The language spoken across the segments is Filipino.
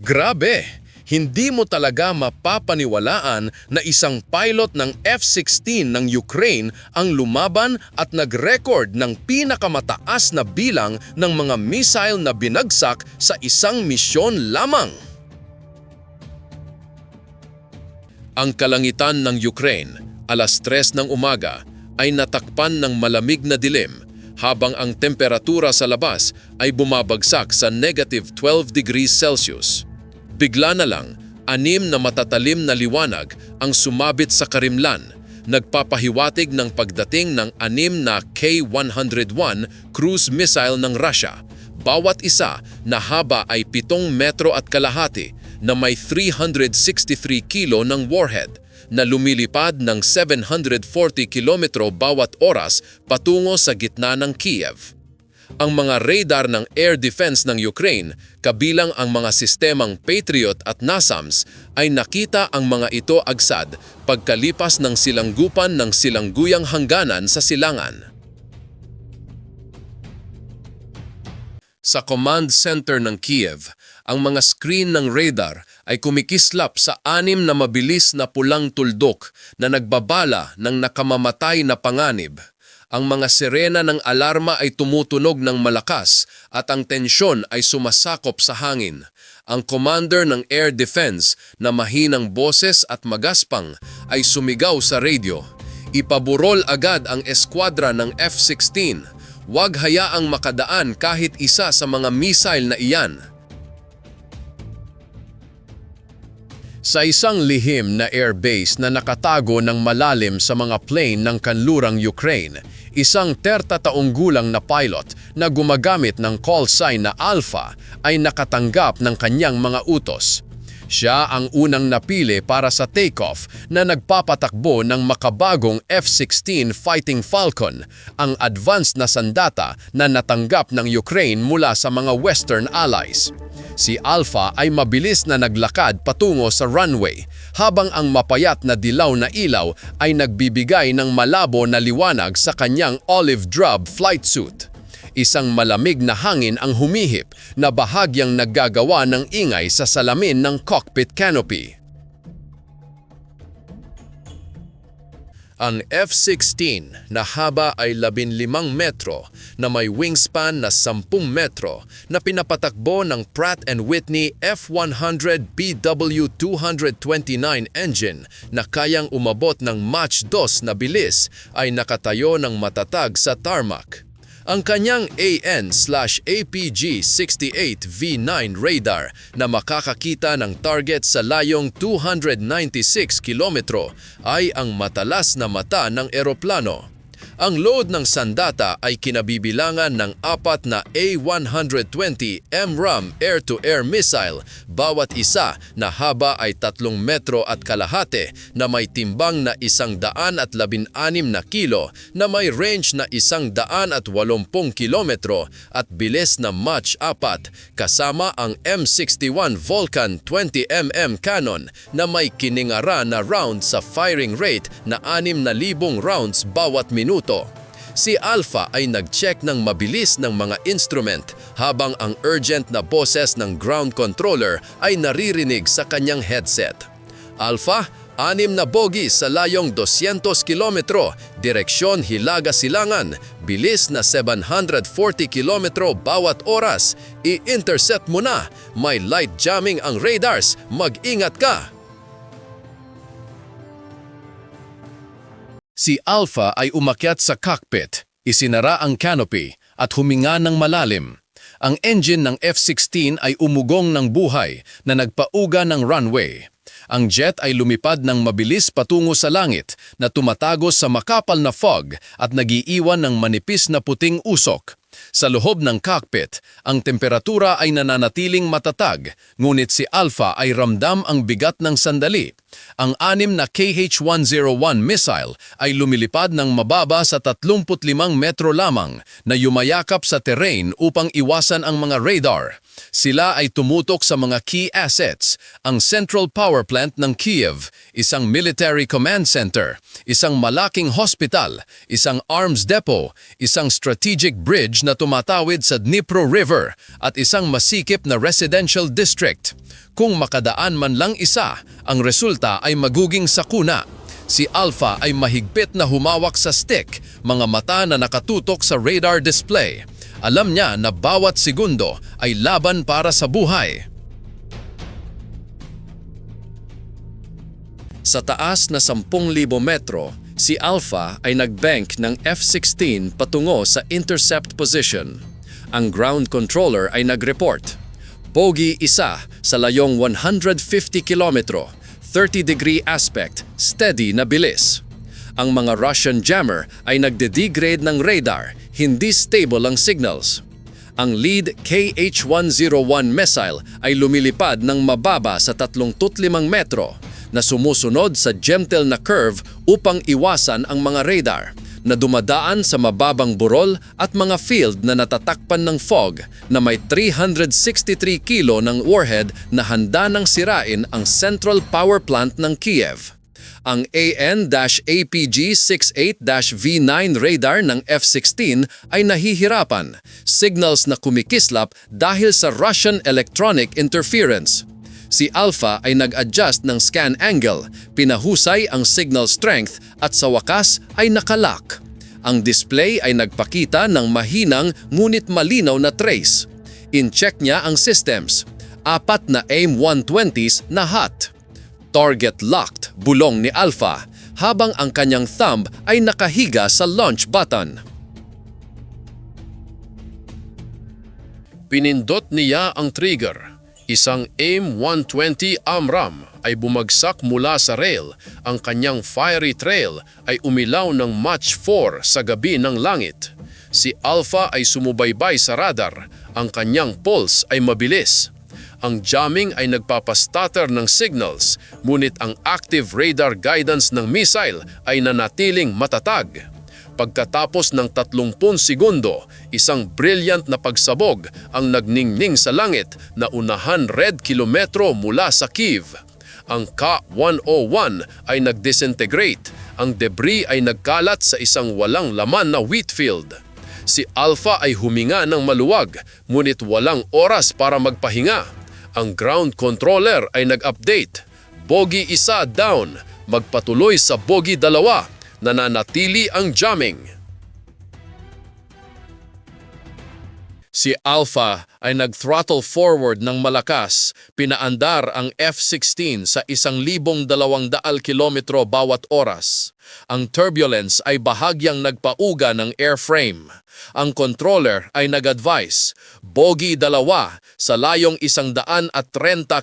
Grabe! Hindi mo talaga mapapaniwalaan na isang pilot ng F-16 ng Ukraine ang lumaban at nag-record ng pinakamataas na bilang ng mga missile na binagsak sa isang misyon lamang. Ang kalangitan ng Ukraine, alas 3 ng umaga, ay natakpan ng malamig na dilim habang ang temperatura sa labas ay bumabagsak sa negative 12 degrees Celsius. Bigla na lang, anim na matatalim na liwanag ang sumabit sa karimlan, nagpapahiwatig ng pagdating ng anim na K-101 cruise missile ng Russia. Bawat isa na haba ay 7 metro at kalahati na may 363 kilo ng warhead na lumilipad ng 740 kilometro bawat oras patungo sa gitna ng Kiev. Ang mga radar ng air defense ng Ukraine, kabilang ang mga sistemang Patriot at NASAMS, ay nakita ang mga ito agsad pagkalipas ng silanggupan ng silangguyang hangganan sa silangan. Sa command center ng Kiev, ang mga screen ng radar ay kumikislap sa anim na mabilis na pulang tuldok na nagbabala ng nakamamatay na panganib. Ang mga sirena ng alarma ay tumutunog ng malakas at ang tensyon ay sumasakop sa hangin. Ang commander ng air defense na mahinang boses at magaspang ay sumigaw sa radio. Ipaburol agad ang eskwadra ng F-16. Huwag hayaang makadaan kahit isa sa mga missile na iyan. Sa isang lihim na airbase na nakatago ng malalim sa mga plane ng kanlurang Ukraine, isang terta taong gulang na pilot na gumagamit ng call sign na Alpha ay nakatanggap ng kanyang mga utos. Siya ang unang napili para sa takeoff na nagpapatakbo ng makabagong F-16 Fighting Falcon, ang advanced na sandata na natanggap ng Ukraine mula sa mga Western allies. Si Alpha ay mabilis na naglakad patungo sa runway, habang ang mapayat na dilaw na ilaw ay nagbibigay ng malabo na liwanag sa kanyang olive drab flight suit. Isang malamig na hangin ang humihip na bahagyang naggagawa ng ingay sa salamin ng cockpit canopy. Ang F-16 na haba ay 15 metro na may wingspan na 10 metro na pinapatakbo ng Pratt Whitney F-100 BW229 engine na kayang umabot ng Mach 2 na bilis ay nakatayo ng matatag sa tarmac. Ang kanyang AN/APG-68 V9 radar na makakakita ng target sa layong 296 kilometro ay ang matalas na mata ng eroplano. Ang load ng sandata ay kinabibilangan ng apat na A-120 MRAM air-to-air missile, bawat isa na haba ay tatlong metro at kalahati na may timbang na isang daan at labin anim na kilo na may range na isang daan at walumpung kilometro at bilis na Mach 4 kasama ang M61 Vulcan 20mm cannon na may kiningara na round sa firing rate na 6,000 rounds bawat minuto. Si Alpha ay nag-check ng mabilis ng mga instrument habang ang urgent na boses ng ground controller ay naririnig sa kanyang headset. Alpha, anim na bogi sa layong 200 kilometro, direksyon Hilaga Silangan, bilis na 740 kilometro bawat oras. I-intercept mo na, may light jamming ang radars, mag-ingat ka! Si Alpha ay umakyat sa cockpit, isinara ang canopy at huminga ng malalim. Ang engine ng F-16 ay umugong ng buhay na nagpauga ng runway. Ang jet ay lumipad ng mabilis patungo sa langit na tumatagos sa makapal na fog at nagiiwan ng manipis na puting usok. Sa loob ng cockpit, ang temperatura ay nananatiling matatag, ngunit si Alpha ay ramdam ang bigat ng sandali. Ang anim na KH-101 missile ay lumilipad ng mababa sa 35 metro lamang na yumayakap sa terrain upang iwasan ang mga radar. Sila ay tumutok sa mga key assets, ang Central Power Plant ng Kiev, isang military command center, isang malaking hospital, isang arms depot, isang strategic bridge na tumatawid sa Dnipro River at isang masikip na residential district. Kung makadaan man lang isa, ang resulta ay maguging sakuna. Si Alpha ay mahigpit na humawak sa stick, mga mata na nakatutok sa radar display. Alam niya na bawat segundo ay laban para sa buhay. Sa taas na 10,000 metro, si Alpha ay nagbank ng F-16 patungo sa intercept position. Ang ground controller ay nag-report. Pogi isa sa layong 150 kilometro, 30 degree aspect, steady na bilis. Ang mga Russian jammer ay nagde-degrade ng radar, hindi stable ang signals. Ang lead KH-101 missile ay lumilipad ng mababa sa 35 metro na sumusunod sa gentle na curve upang iwasan ang mga radar na dumadaan sa mababang burol at mga field na natatakpan ng fog na may 363 kilo ng warhead na handa ng sirain ang Central Power Plant ng Kiev. Ang AN-APG-68-V9 radar ng F-16 ay nahihirapan, signals na kumikislap dahil sa Russian electronic interference. Si Alpha ay nag-adjust ng scan angle, pinahusay ang signal strength at sa wakas ay nakalock. Ang display ay nagpakita ng mahinang ngunit malinaw na trace. In-check niya ang systems. Apat na AIM-120s na hot. Target locked, bulong ni Alpha, habang ang kanyang thumb ay nakahiga sa launch button. Pinindot niya ang trigger. Isang AIM-120 AMRAM ay bumagsak mula sa rail. Ang kanyang fiery trail ay umilaw ng Mach 4 sa gabi ng langit. Si Alpha ay sumubaybay sa radar. Ang kanyang pulse ay mabilis. Ang jamming ay nagpapastutter ng signals, ngunit ang active radar guidance ng missile ay nanatiling matatag. Pagkatapos ng 30 segundo, isang brilliant na pagsabog ang nagningning sa langit na unahan red kilometro mula sa Kiev. Ang Ka-101 ay nagdisintegrate. Ang debris ay nagkalat sa isang walang laman na wheat field. Si Alpha ay huminga ng maluwag, ngunit walang oras para magpahinga. Ang ground controller ay nag-update. Bogi isa down, magpatuloy sa bogi dalawa nananatili ang jamming. Si Alpha ay nag-throttle forward ng malakas, pinaandar ang F-16 sa 1,200 kilometro bawat oras. Ang turbulence ay bahagyang nagpauga ng airframe. Ang controller ay nag-advise, bogi dalawa sa layong 130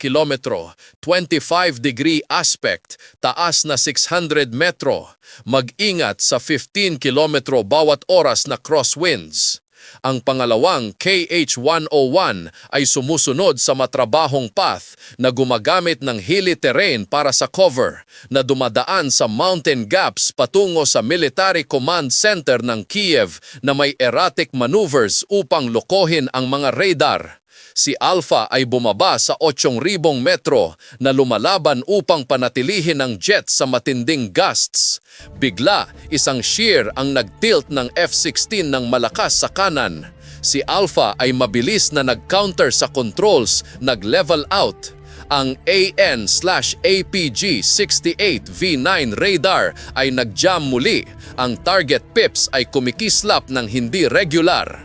kilometro, 25 degree aspect, taas na 600 metro. Mag-ingat sa 15 kilometro bawat oras na crosswinds. Ang pangalawang KH-101 ay sumusunod sa matrabahong path na gumagamit ng hilly terrain para sa cover na dumadaan sa mountain gaps patungo sa Military Command Center ng Kiev na may erratic maneuvers upang lokohin ang mga radar si Alpha ay bumaba sa 8,000 metro na lumalaban upang panatilihin ang jet sa matinding gusts. Bigla, isang shear ang nagtilt ng F-16 ng malakas sa kanan. Si Alpha ay mabilis na nag-counter sa controls, nag-level out. Ang AN-APG-68V9 radar ay nag-jam muli. Ang target pips ay kumikislap ng hindi regular.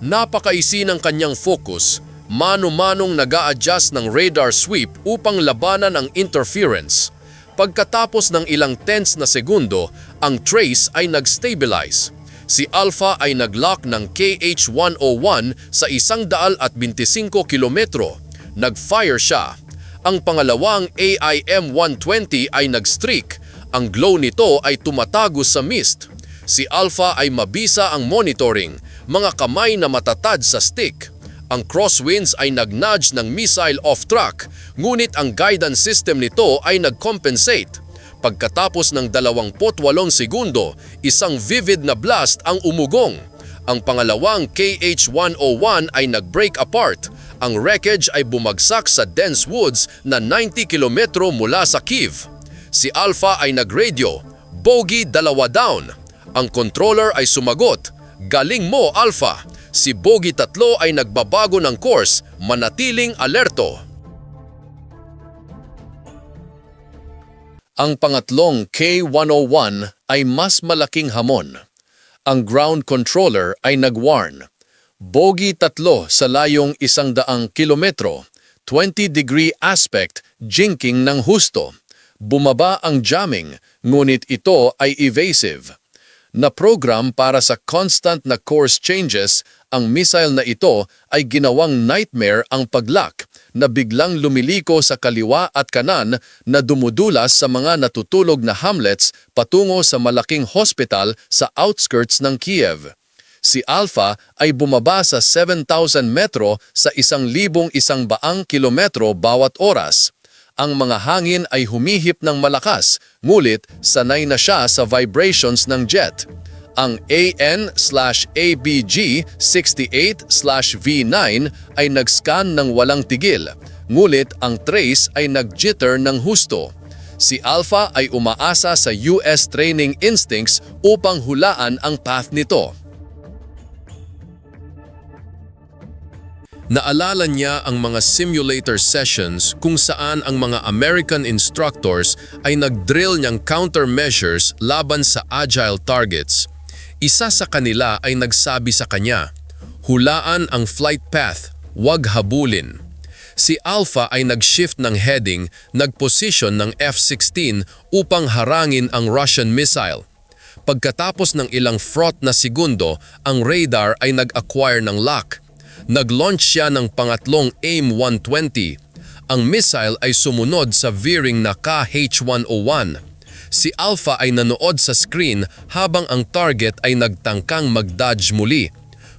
Napakaisi ng kanyang focus, mano-manong nag adjust ng radar sweep upang labanan ang interference. Pagkatapos ng ilang tenths na segundo, ang trace ay nag-stabilize. Si Alpha ay nag-lock ng KH-101 sa 125 kilometro. Nag-fire siya. Ang pangalawang AIM-120 ay nag-streak. Ang glow nito ay tumatago sa mist. Si Alpha ay mabisa ang monitoring mga kamay na matatad sa stick. Ang crosswinds ay nag-nudge ng missile off-track, ngunit ang guidance system nito ay nag-compensate. Pagkatapos ng 28 segundo, isang vivid na blast ang umugong. Ang pangalawang KH-101 ay nag-break apart. Ang wreckage ay bumagsak sa dense woods na 90 kilometro mula sa Kiev. Si Alpha ay nag-radio, bogey dalawa down. Ang controller ay sumagot, Galing mo, Alpha! Si Bogi Tatlo ay nagbabago ng course, manatiling alerto. Ang pangatlong K-101 ay mas malaking hamon. Ang ground controller ay nag-warn. Bogi tatlo sa layong isang daang kilometro, 20 degree aspect, jinking ng husto. Bumaba ang jamming, ngunit ito ay evasive. Na program para sa constant na course changes, ang missile na ito ay ginawang nightmare ang paglock na biglang lumiliko sa kaliwa at kanan na dumudulas sa mga natutulog na hamlets patungo sa malaking hospital sa outskirts ng Kiev. Si Alpha ay bumaba sa 7,000 metro sa 1,100 kilometro bawat oras. Ang mga hangin ay humihip ng malakas, ngulit sanay na siya sa vibrations ng jet. Ang AN-ABG 68-V9 ay nag-scan ng walang tigil, ngulit ang trace ay nag-jitter ng husto. Si Alpha ay umaasa sa US training instincts upang hulaan ang path nito. Naalala niya ang mga simulator sessions kung saan ang mga American instructors ay nag-drill niyang countermeasures laban sa agile targets. Isa sa kanila ay nagsabi sa kanya, Hulaan ang flight path, wag habulin. Si Alpha ay nag-shift ng heading, nag-position ng F-16 upang harangin ang Russian missile. Pagkatapos ng ilang fraught na segundo, ang radar ay nag-acquire ng lock. Nag-launch siya ng pangatlong AIM-120. Ang missile ay sumunod sa veering na KH-101. Si Alpha ay nanood sa screen habang ang target ay nagtangkang mag-dodge muli.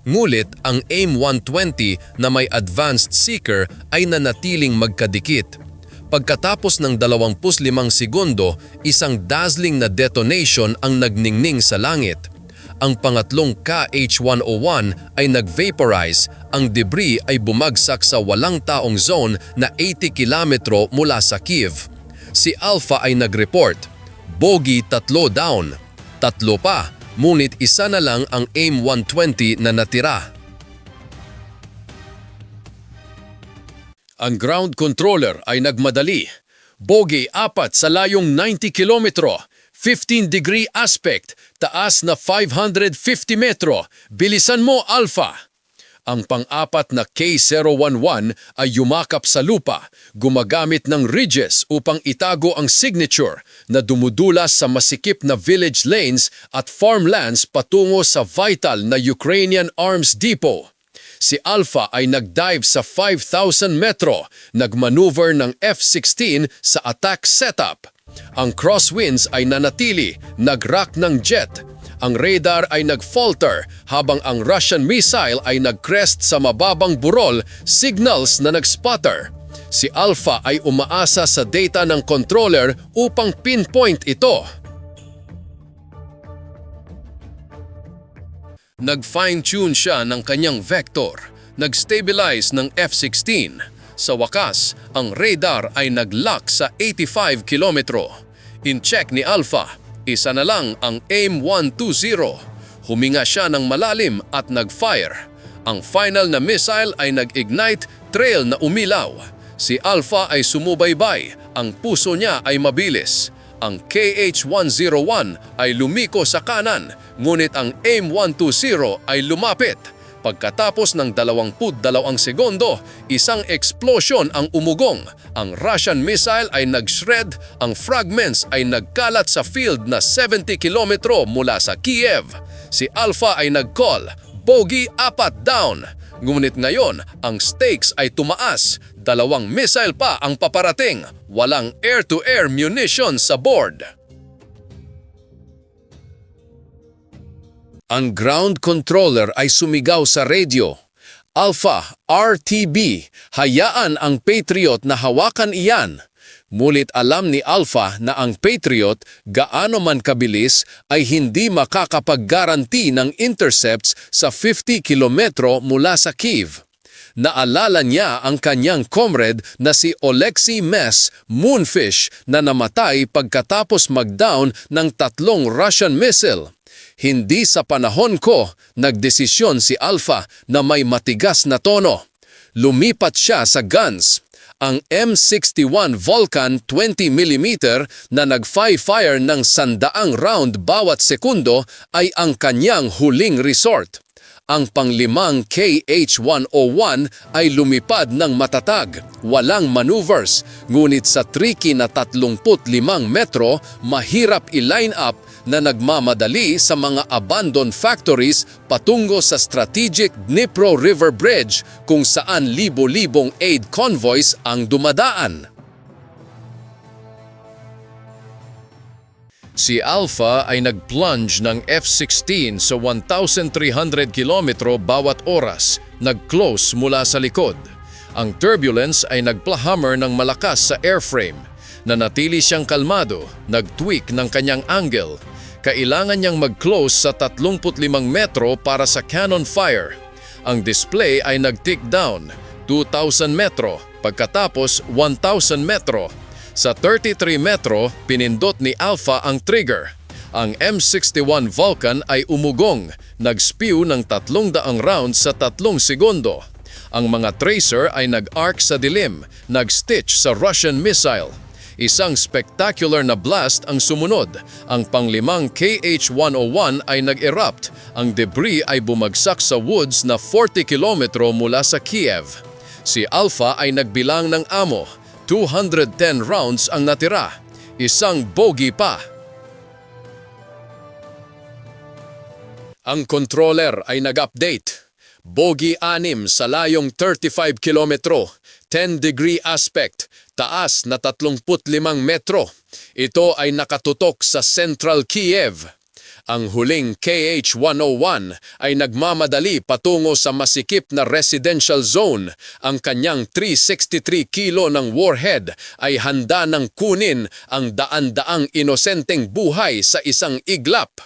Ngulit ang AIM-120 na may advanced seeker ay nanatiling magkadikit. Pagkatapos ng 25 segundo, isang dazzling na detonation ang nagningning sa langit. Ang pangatlong KH-101 ay nag-vaporize, ang debris ay bumagsak sa walang taong zone na 80 kilometro mula sa Kiev. Si Alpha ay nag-report, Bogi tatlo down, tatlo pa, ngunit isa na lang ang AIM-120 na natira. Ang ground controller ay nagmadali. Bogi apat sa layong 90 kilometro, 15 degree aspect, taas na 550 metro. Bilisan mo, Alpha! Ang pang-apat na K011 ay yumakap sa lupa, gumagamit ng ridges upang itago ang signature na dumudulas sa masikip na village lanes at farmlands patungo sa vital na Ukrainian Arms Depot. Si Alpha ay nag-dive sa 5,000 metro, nagmaneuver ng F-16 sa attack setup. Ang crosswinds ay nanatili, nag-rock ng jet. Ang radar ay nag-falter habang ang Russian missile ay nag-crest sa mababang burol, signals na nag-sputter. Si Alpha ay umaasa sa data ng controller upang pinpoint ito. Nag-fine-tune siya ng kanyang vector, nag-stabilize ng F-16. Sa wakas, ang radar ay nag-lock sa 85 kilometro. In-check ni Alpha, isa na lang ang AIM-120. Huminga siya ng malalim at nag-fire. Ang final na missile ay nag-ignite, trail na umilaw. Si Alpha ay sumubaybay, ang puso niya ay mabilis. Ang KH-101 ay lumiko sa kanan, ngunit ang AIM-120 ay lumapit. Pagkatapos ng 22 segundo, isang explosion ang umugong. Ang Russian missile ay nag-shred, ang fragments ay nagkalat sa field na 70 kilometro mula sa Kiev. Si Alpha ay nag-call, Bogey apat down. Ngunit ngayon, ang stakes ay tumaas. Dalawang missile pa ang paparating. Walang air-to-air munition sa board. Ang ground controller ay sumigaw sa radio. Alpha, RTB, hayaan ang Patriot na hawakan iyan. Mulit alam ni Alpha na ang Patriot, gaano man kabilis, ay hindi makakapag-garanti ng intercepts sa 50 kilometro mula sa Kiev. Naalala niya ang kanyang comrade na si Oleksiy Mes Moonfish na namatay pagkatapos mag-down ng tatlong Russian missile. Hindi sa panahon ko nagdesisyon si Alpha na may matigas na tono. Lumipat siya sa guns. Ang M61 Vulcan 20mm na nag-fire ng sandaang round bawat sekundo ay ang kanyang huling resort. Ang panglimang KH-101 ay lumipad ng matatag, walang maneuvers, ngunit sa tricky na 35 metro, mahirap i-line up na nagmamadali sa mga abandoned factories patungo sa strategic Dnipro River Bridge kung saan libo-libong aid convoys ang dumadaan. Si Alpha ay nag-plunge ng F-16 sa 1,300 kilometro bawat oras, nag-close mula sa likod. Ang turbulence ay nagplahammer ng malakas sa airframe. Nanatili siyang kalmado, nag-tweak ng kanyang angle. Kailangan niyang mag-close sa 35 metro para sa cannon fire. Ang display ay nag-tick down, 2,000 metro, pagkatapos 1,000 metro. Sa 33 metro, pinindot ni Alpha ang trigger. Ang M61 Vulcan ay umugong, nag-spew ng 300 rounds sa 3 segundo. Ang mga tracer ay nag-arc sa dilim, nag-stitch sa Russian missile. Isang spectacular na blast ang sumunod. Ang panglimang KH-101 ay nag-erupt. Ang debris ay bumagsak sa woods na 40 kilometro mula sa Kiev. Si Alpha ay nagbilang ng amo. 210 rounds ang natira. Isang bogey pa. Ang controller ay nag-update. Bogey 6 sa layong 35 kilometro, 10 degree aspect, taas na 35 metro. Ito ay nakatutok sa Central Kiev. Ang huling KH-101 ay nagmamadali patungo sa masikip na residential zone. Ang kanyang 363 kilo ng warhead ay handa ng kunin ang daan-daang inosenteng buhay sa isang iglap.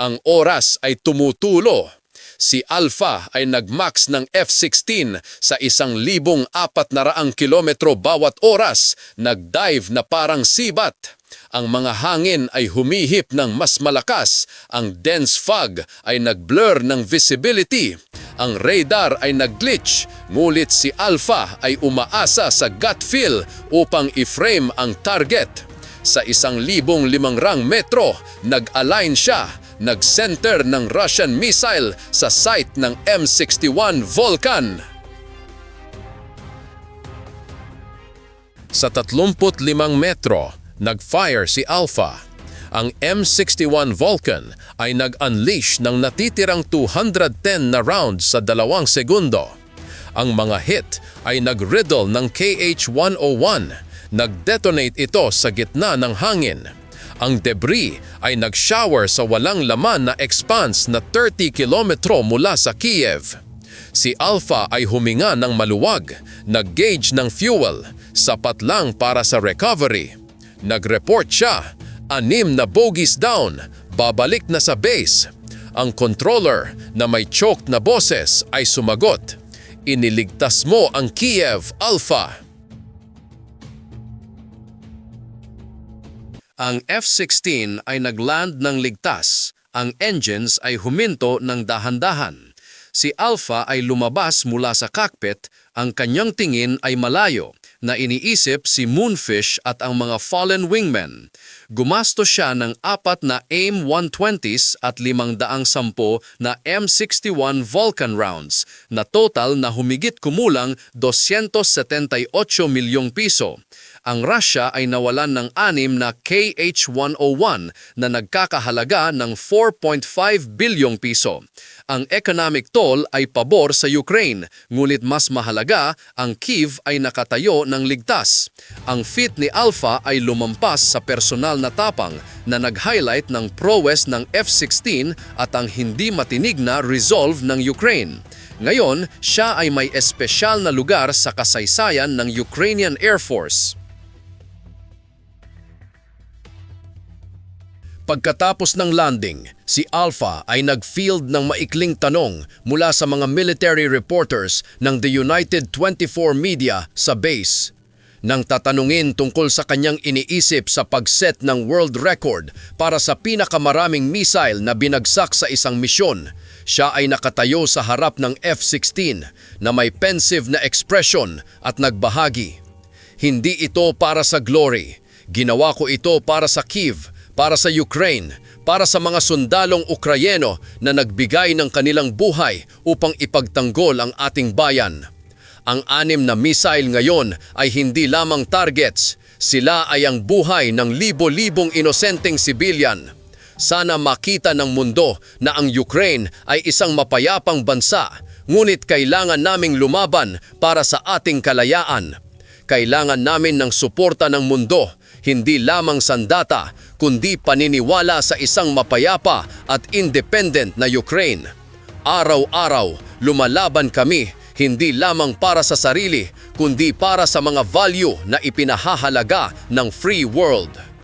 Ang oras ay tumutulo. Si Alpha ay nagmax ng F-16 sa isang libong apat na raang kilometro bawat oras, nagdive na parang sibat. Ang mga hangin ay humihip ng mas malakas, ang dense fog ay nagblur ng visibility, ang radar ay nagglitch, ngulit si Alpha ay umaasa sa gut feel upang i-frame ang target. Sa isang libong limang rang metro, nag-align siya nag-center ng Russian missile sa site ng M61 Vulcan. Sa 35 metro, nag-fire si Alpha. Ang M61 Vulcan ay nag-unleash ng natitirang 210 na rounds sa dalawang segundo. Ang mga hit ay nag-riddle ng KH-101. Nag-detonate ito sa gitna ng hangin. Ang debris ay nag-shower sa walang laman na expanse na 30 kilometro mula sa Kiev. Si Alpha ay huminga ng maluwag, nag-gauge ng fuel, sapat lang para sa recovery. Nag-report siya, anim na bogies down, babalik na sa base. Ang controller na may choked na boses ay sumagot, Iniligtas mo ang Kiev, Alpha. Ang F-16 ay nagland ng ligtas. Ang engines ay huminto ng dahan-dahan. Si Alpha ay lumabas mula sa cockpit, ang kanyang tingin ay malayo na iniisip si Moonfish at ang mga fallen wingmen. Gumastos siya ng apat na AIM-120s at 510 na M61 Vulcan rounds na total na humigit kumulang 278 milyong piso ang Russia ay nawalan ng anim na KH-101 na nagkakahalaga ng 4.5 bilyong piso. Ang economic toll ay pabor sa Ukraine, ngulit mas mahalaga, ang Kiev ay nakatayo ng ligtas. Ang feat ni Alpha ay lumampas sa personal na tapang na nag-highlight ng prowess ng F-16 at ang hindi matinig na resolve ng Ukraine. Ngayon, siya ay may espesyal na lugar sa kasaysayan ng Ukrainian Air Force. Pagkatapos ng landing, si Alpha ay nag-field ng maikling tanong mula sa mga military reporters ng The United 24 Media sa base. Nang tatanungin tungkol sa kanyang iniisip sa pagset ng world record para sa pinakamaraming missile na binagsak sa isang misyon, siya ay nakatayo sa harap ng F-16 na may pensive na expression at nagbahagi. Hindi ito para sa glory. Ginawa ko ito para sa Kiev, para sa Ukraine, para sa mga sundalong Ukrayeno na nagbigay ng kanilang buhay upang ipagtanggol ang ating bayan. Ang anim na missile ngayon ay hindi lamang targets, sila ay ang buhay ng libo-libong inosenteng sibilyan. Sana makita ng mundo na ang Ukraine ay isang mapayapang bansa, ngunit kailangan naming lumaban para sa ating kalayaan. Kailangan namin ng suporta ng mundo, hindi lamang sandata, kundi paniniwala sa isang mapayapa at independent na Ukraine. Araw-araw, lumalaban kami, hindi lamang para sa sarili, kundi para sa mga value na ipinahahalaga ng free world.